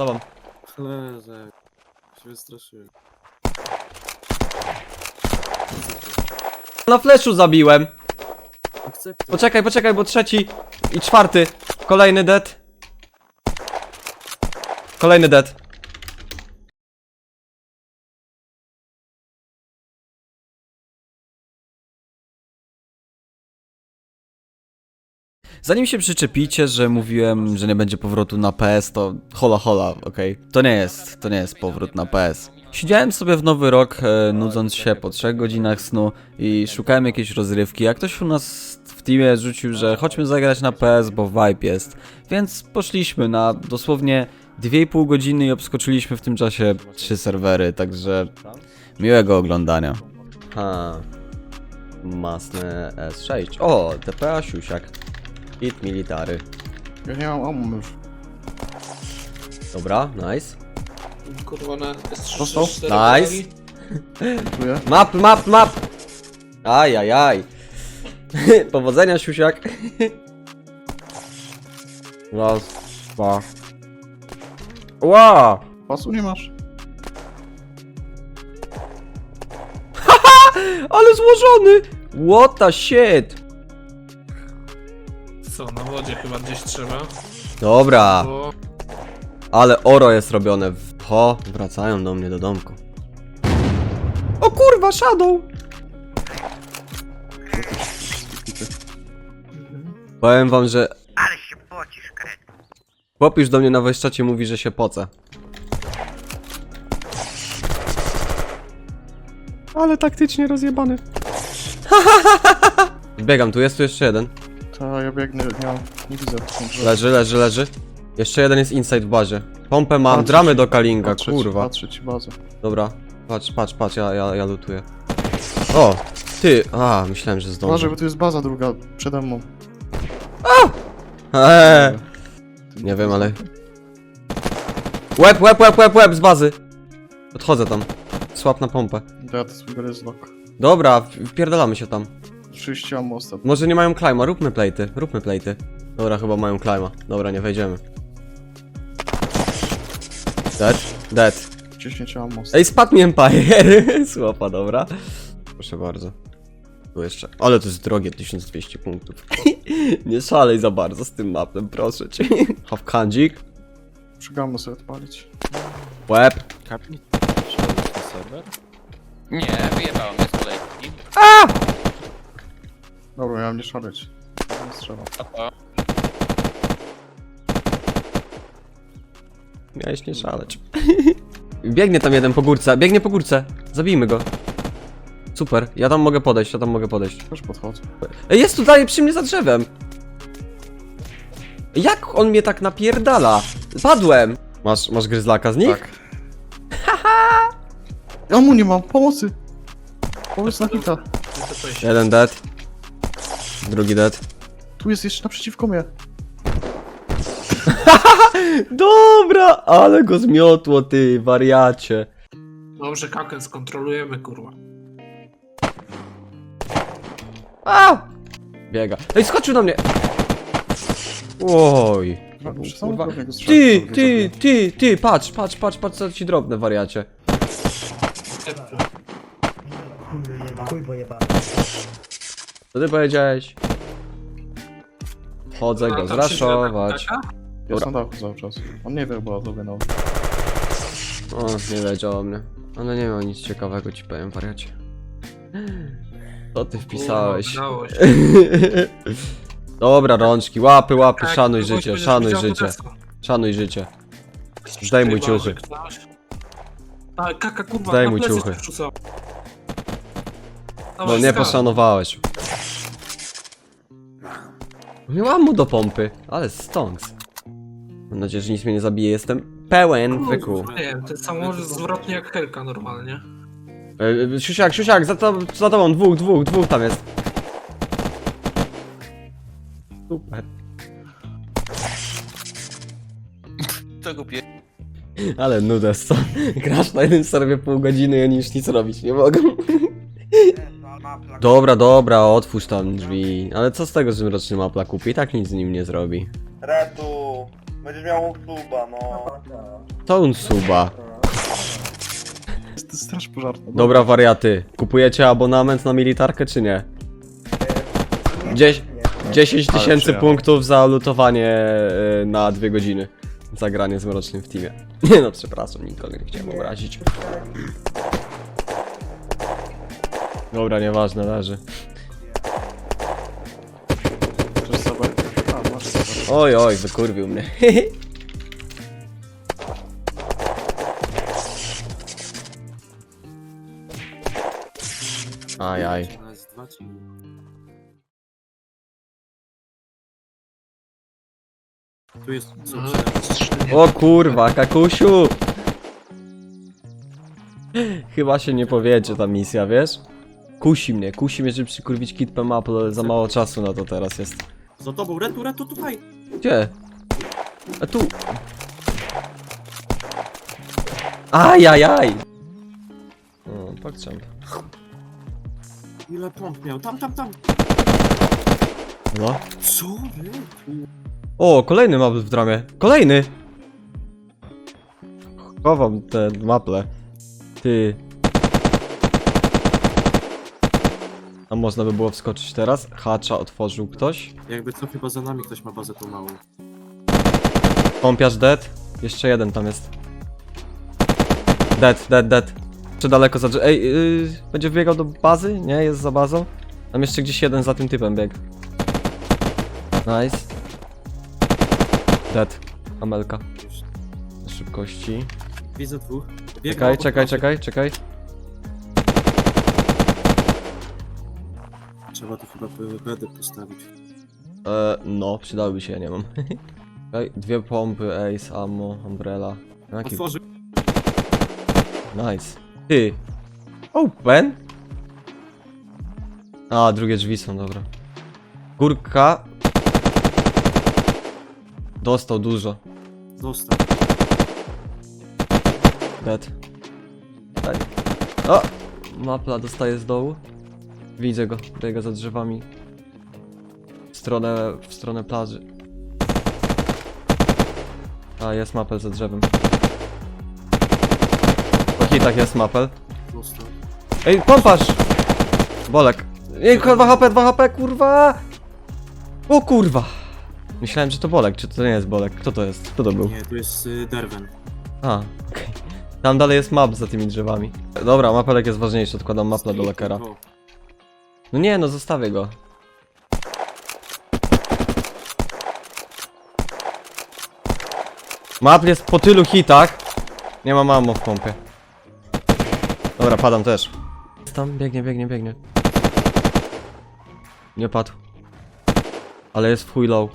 tobą. Chlezek. Się wystraszyłem. Na fleszu zabiłem. Akceptuj. Poczekaj, poczekaj, bo trzeci i czwarty. Kolejny dead. Kolejny dead. Zanim się przyczepicie, że mówiłem, że nie będzie powrotu na PS, to hola hola, okej? To nie jest, to nie jest powrót na PS. Siedziałem sobie w nowy rok, e, nudząc się po trzech godzinach snu i szukałem jakiejś rozrywki, a ktoś u nas w teamie rzucił, że chodźmy zagrać na PS, bo vibe jest. Więc poszliśmy na dosłownie 2,5 godziny i obskoczyliśmy w tym czasie trzy serwery, także miłego oglądania. Ha, masne S6. O, TPA siusiak. Hit military. Ja nie mam ammo już. Dobra, nice. Kurwa na Dostał? S3 Nice. Map, map, map! Ajajaj. Powodzenia, siusiak. Raz, dwa. Ła! Pasu nie masz? Ale złożony! What the shit! Co, na wodzie chyba gdzieś trzeba. Dobra, Bo... ale oro jest robione. w- Ho, wracają do mnie do domku. O kurwa, Shadow! Powiem wam, że... Ale się pocisz, kret. Chłop już do mnie na wejściacie mówi, że się poce. Ale taktycznie rozjebany. Biegam, tu jest tu jeszcze jeden. Ta, ja biegnę, nie mam, nie widzę. Leży, leży, leży. Jeszcze jeden jest inside w bazie. Pompę mam, Patrzę dramy do Kalinga, kurwa. Bazę. Dobra, patrz, patrz, patrz, ja, ja, ja lutuję. O, ty, a, myślałem, że Uważaj, zdążę. bo tu jest baza druga, przede mną. Eee, nie wiem, ale... Łeb, łeb, łeb, łeb, łeb z bazy. Odchodzę tam. Słab na pompę. Dobra, w- wpierdalamy się tam. 30 ammo ostatnio. Może nie mają klima, róbmy plejty, róbmy plejty. Dobra, chyba mają klima. Dobra, nie wejdziemy. Dead, dead. 10 ammo ostatnio. Ej, spadł mi Empire. Słapa, dobra. Proszę bardzo. Tu jeszcze. Ale to jest drogie, 1200 punktów. nie szalej za bardzo z tym mapem, proszę cię. Hawkandzik. Przygamy sobie odpalić. Łeb. Kapni? Szedłeś na serwer? Nie, wyjebałem mnie z kolejki. Dobra, ja mam nie szaleć. Nie strzelam. Miałeś nie szaleć. Biegnie tam jeden po górce, biegnie po górce. Zabijmy go. Super, ja tam mogę podejść, ja tam mogę podejść. Też podchodzę. Ej, Jest tutaj przy mnie za drzewem. Jak on mnie tak napierdala? Padłem. Masz, masz gryzlaka z nich? Tak. Haha! Ammo nie mam, pomocy! Pomysł na hita. Jeden dead. Drugi dead. Tu jest jeszcze naprzeciwko mnie. Dobra, ale go zmiotło, ty wariacie. Dobrze, kaken skontrolujemy, kurwa. A! Biega. Ej, skoczył na mnie. Oj. Kurwa. samym drogę go Ty, ty, ty, ty, patrz, patrz, patrz, patrz, co ci drobne, wariacie. Epy. Co ty powiedziałeś? Chodzę go zraszować. Jest na dachu cały czas. On nie wie, bo to no. O, nie wiedział o mnie. Ale nie miał nic ciekawego, ci powiem, wariacie. Co ty wpisałeś? Kurwa, udało się. Dobra, rączki, łapy, łapy, Tak, szanuj kogoś życie, będziesz szanuj widział, życie, szanuj życie. Zdejmuj Chyba, ciuchy. że ktoś- A, kaka, kurwa, Zdejmuj na plecy ciuchy. No nie poszanowałeś. Nie mam mu do pompy, ale stonks. Mam nadzieję, że nic mnie nie zabije, jestem pełen wyku. Nie wiem, ten samochód jest zwrotnie jak Helka normalnie. E, e, Siusiak, siusiak, za, to, za tobą, dwóch, dwóch, dwóch tam jest. Super. To kupię. Ale nudes, co? Grasz na jednym serwie pół godziny i oni już nic robić nie mogą. Dobra, dobra, otwórz tam drzwi. Ale co z tego, że roczny mapla kupi? I tak nic z nim nie zrobi. Retu. Będziesz miał suba, no. To un suba. To jest straż pożarna. Dobra, wariaty. Kupujecie abonament na militarkę, czy nie? Dzies 10 Ale tysięcy punktów za lutowanie y, na dwie godziny. Za granie z Mrocznym w teamie. Nie no, przepraszam, nikogo nie chciałem obrazić. Dobra, nieważne, leży. A, masz sobie. Oj, oj, wykurwił mnie. Aj, aj. Tu jest... Strzelnie. O kurwa, kakusiu! Chyba się nie powiedzie ta misja, wiesz? Kusi mnie, kusi mnie, żeby przykurwić kitpę map, ale za mało czasu na to teraz jest. Za tobą, Retu, Retu, tutaj! Gdzie? A tu. Ajajaj! O, pokczam. Ile pomp miał? Tam, tam, tam! No. Co? Retu? O, kolejny map w dramie. Kolejny! Chowam te maple. Ty. A można by było wskoczyć teraz? Hacza otworzył ktoś. Jakby co, chyba za nami ktoś ma bazę tą małą. Pompiarz dead. Jeszcze jeden tam jest. Dead, dead, dead. Czy daleko za... drze- Ej, yy, będzie wbiegał do bazy? Nie, jest za bazą. Tam jeszcze gdzieś jeden za tym typem bieg. Nice. Dead. Amelka. Szybkości. Widzę dwóch. Biegną Czekaj, czekaj, czekaj, czekaj. Trzeba tu chyba bedy postawić. E, no, przydałyby się, ja nie mam. Ej, dwie pompy, ace, ammo, umbrella. Jaki... Otworzył. Nice. Ty. Open? A, drugie drzwi są, dobra. Górka. Dostał dużo. Dostał. Dead. Daj. O! Mapla dostaje z dołu. Widzę go, biega za drzewami. W stronę, w stronę plaży. A, jest mapel za drzewem. Po hitach jest mapel. Ej, pompasz! Bolek. Ej, 2 HP, 2 HP, kurwa! O kurwa! Myślałem, że to Bolek, czy to nie jest Bolek? Kto to jest? Kto to był? Nie, tu jest y, Derwen. A, okej. Tam dalej jest map za tymi drzewami. Dobra, mapelek jest ważniejszy, odkładam mapla do lekera. No nie, no zostawię go. Map jest po tylu hitach. Nie ma mamo w pompie. Dobra, padam też. Tam biegnie, biegnie, biegnie. Nie padł. Ale jest w chuj low.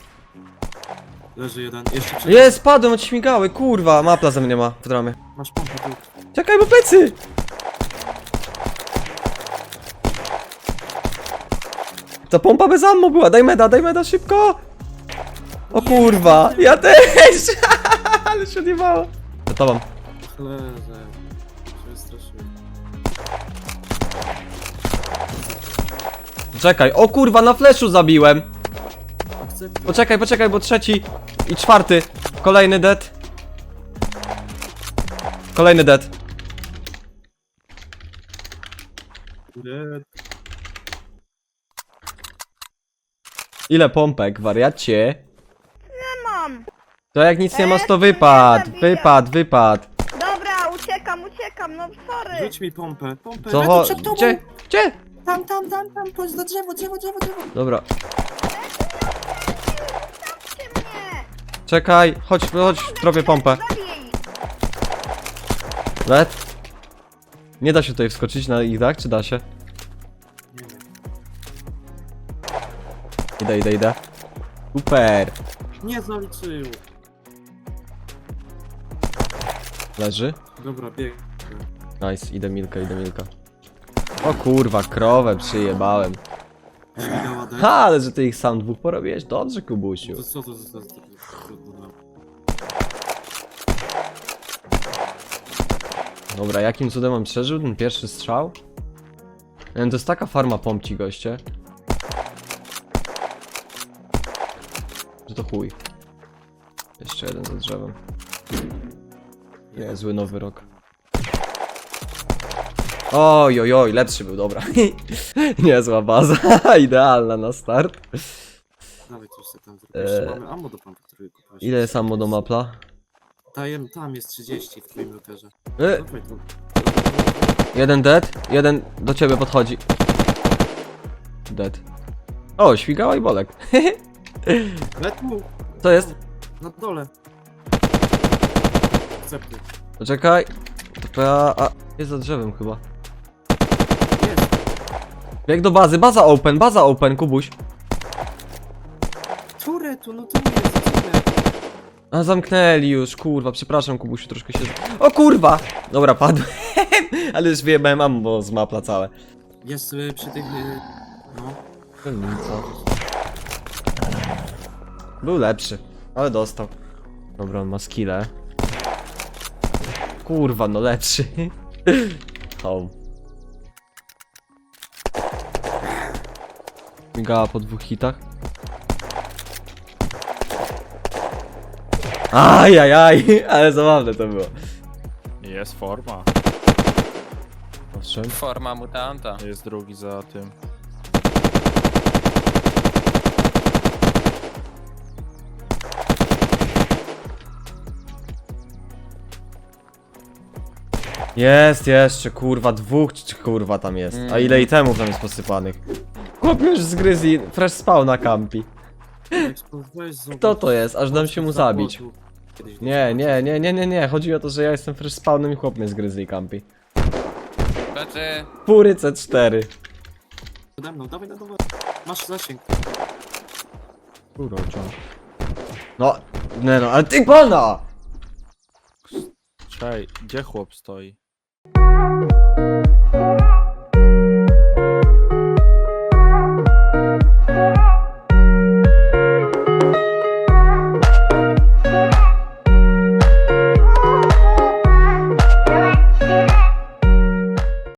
Leży jeden. Jeszcze przed... Jest, padłem od śmigały, kurwa, mapla ze mnie ma w dramie. Masz pompę tu. Czekaj, bo plecy! Ta pompa bez ammo była, daj meda, daj meda, szybko! O kurwa, ja też! Ale się odjebało. Za tobą. Chleze. Się wystraszyłem. Czekaj, o kurwa, na fleszu zabiłem! Poczekaj, poczekaj, bo trzeci i czwarty. Kolejny dead. Kolejny dead. Red. Ile pompek, wariacie? mam. To jak nic nie masz, to Eee, wypad, wypad, wypad. Dobra, uciekam, uciekam, no sorry. Rzuć mi pompę. Pompę. Co cho... przed tobą. Gdzie? Gdzie? Tam, tam, tam, tam. Chodź do drzewo, drzewo, drzewo, drzewo. Dobra, mnie. czekaj, chodź, chodź, zrobię pompę. Zabij. Led? Nie da się tutaj wskoczyć na ich dach, czy da się? Idę, idę, idę. Super. Nie zaliczył. Leży. Dobra, bieg. Nice, idę milka, idę milka. O kurwa, krowę przyjebałem. Ha, ale że ty ich sam dwóch porobiłeś? Dobrze, Kubusiu. To co to za... za- za-. Dobra, jakim cudem on przeżył ten pierwszy strzał? Nie wiem, to jest taka farma pompci, goście. To chuj. Jeszcze jeden za drzewem. Niezły nowy rok. Oj, oj, oj, lepszy był, dobra. Niezła baza, idealna na start. Dawaj coś sobie tam. Jeszcze Eee. mamy ammo do pompy, który kupiłeś. Ile jest ammo do mapla? Tam, tam jest 30 w twoim looterze. E, Dawaj tu. jeden dead, jeden do ciebie podchodzi. Dead. O, świgała i bolek. Ale tu, Co jest? na dole. Cepy. Poczekaj. A, jest za drzewem chyba. Jest. Bieg do bazy, baza open, baza open, Kubuś. Które tu, no tu jest, które. A zamknęli już, kurwa, przepraszam Kubusiu, troszkę się... O kurwa! Dobra, padłem, ale już wyjebałem ammo z mapla całe. Jest y, przy tych... y, No. Co? Był lepszy, ale dostał. Dobra, on ma skille. Kurwa, no lepszy. Home. Migała po dwóch hitach. Ajajaj, ale zabawne to było. Jest forma. Ostrzem. Forma mutanta. Jest drugi za tym. Jest jeszcze, kurwa, dwóch czy kurwa tam jest. A ile itemów tam jest posypanych? Chłop już zgryzł i fresh spał na kampi. Kto to jest? Aż dam się mu zabić. Nie, nie, nie, nie, nie, nie. Chodzi o to, że ja jestem fresh spawnem i chłop mnie zgryzł i kampi. Pury C4. Ode mną, dawaj na dowód. Masz zasięg. Kurocza. No, nie no, ale ty pana! Czej, gdzie chłop stoi? Bye.